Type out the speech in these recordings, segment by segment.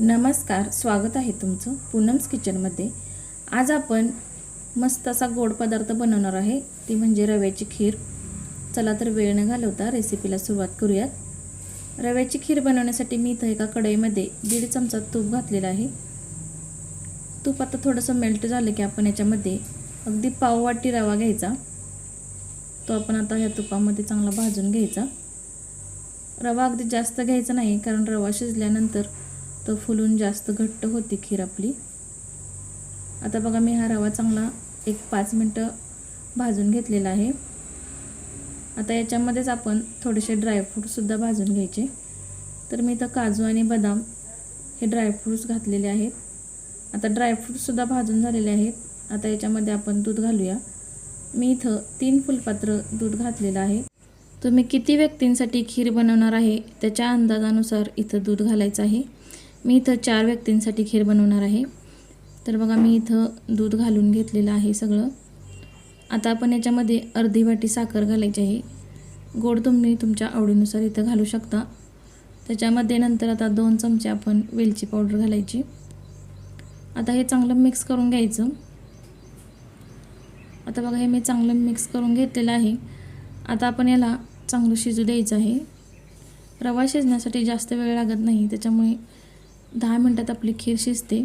नमस्कार स्वागत आहे तुमचं पूनम्स किचनमध्ये. आज आपण मस्त असा गोड पदार्थ बनवणार आहे ती म्हणजे रव्याची खीर. चला तर वेळ न घालवता रेसिपीला सुरुवात करूयात. रव्याची खीर बनवण्यासाठी मी इथं एका कढईमध्ये दीड चमचा तूप घातलेला आहे. तूप आता थोडंसं मेल्ट झालं की आपण याच्यामध्ये अगदी पाववाटी रवा घ्यायचा. तो आपण आता ह्या तुपामध्ये चांगला भाजून घ्यायचा. रवा अगदी जास्त घ्यायचा नाही कारण रवा शिजल्यानंतर तो फुलून जास्त घट्ट होती खीर आपली. आता बघा मी हा रवा चांगला एक पाच मिनटं भाजून घेतलेला आहे. आता याच्यामध्येच आपण थोडेसे ड्रायफ्रूटसुद्धा भाजून घ्यायचे. तर मी इथं काजू आणि बदाम हे ड्रायफ्रूट्स घातलेले आहेत. आता ड्रायफ्रूटसुद्धा भाजून झालेले आहेत. आता याच्यामध्ये आपण दूध घालूया. मी इथं तीन फुलपात्र दूध घातलेलं आहे. तुम्ही किती व्यक्तींसाठी खीर बनवणार आहे त्याच्या अंदाजानुसार इथं दूध घालायचं आहे. मी इथं चार व्यक्तींसाठी खीर बनवणार आहे. तर बघा मी इथं दूध घालून घेतलेलं आहे सगळं. आता आपण याच्यामध्ये अर्धी वाटी साखर घालायची आहे. गोड तुम्ही तुमच्या आवडीनुसार इथं घालू शकता. त्याच्यामध्ये नंतर आता दोन चमचे आपण वेलची पावडर घालायची. आता हे चांगलं मिक्स करून घ्यायचं. आता बघा हे मी चांगलं मिक्स करून घेतलेलं आहे. आता आपण याला चांगलं शिजू द्यायचं आहे. रवा शिजण्यासाठी जास्त वेळ लागत नाही त्याच्यामुळे दहा मिनटात आपली खीर शिजते.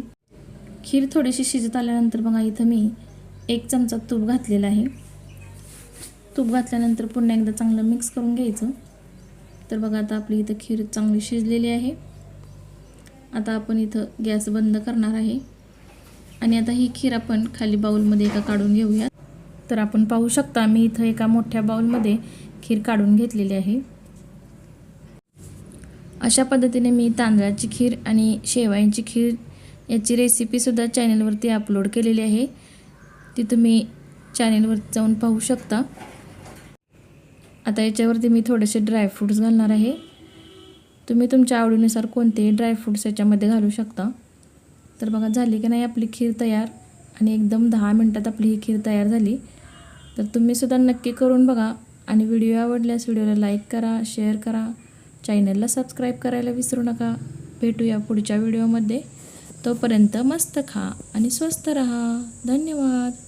खीर थोडीशी शिजत आल्यानंतर बघा इथं मी एक चमचा तूप घातलेला आहे. तूप घातल्यानंतर पुन्हा एकदा चांगलं मिक्स करून घ्यायचं. तर बघा आता आपली इथं खीर चांगली शिजलेली आहे. आता आपण इथं गॅस बंद करणार आहे. आणि आता ही खीर आपण खाली बाऊलमध्ये एका काढून घेऊया तर आपण पाहू शकता मी इथं एका मोठ्या बाऊलमध्ये खीर काढून घेतलेली आहे. अशा पद्धतीने मी तांदळाची खीर आणि शेवयांची खीर याची रेसिपीसुद्धा चॅनलवरती अपलोड केलेली आहे. ती तुम्ही चॅनेलवर जाऊन पाहू शकता. आता याच्यावरती मी थोडेसे ड्रायफ्रूट्स घालणार आहे. तुम्ही तुमच्या आवडीनुसार कोणतेही ड्रायफ्रूट्स याच्यामध्ये घालू शकता. तर बघा झाली की नाही आपली खीर तयार? आणि एकदम दहा मिनटात आपली ही खीर तयार झाली. तर तुम्हीसुद्धा नक्की करून बघा. आणि व्हिडिओ आवडल्यास व्हिडिओला लाईक करा शेअर करा. चॅनलला सबस्क्राईब करायला विसरू नका. भेटूया पुढच्या व्हिडिओमध्ये. तोपर्यंत मस्त खा आणि स्वस्त रहा. धन्यवाद.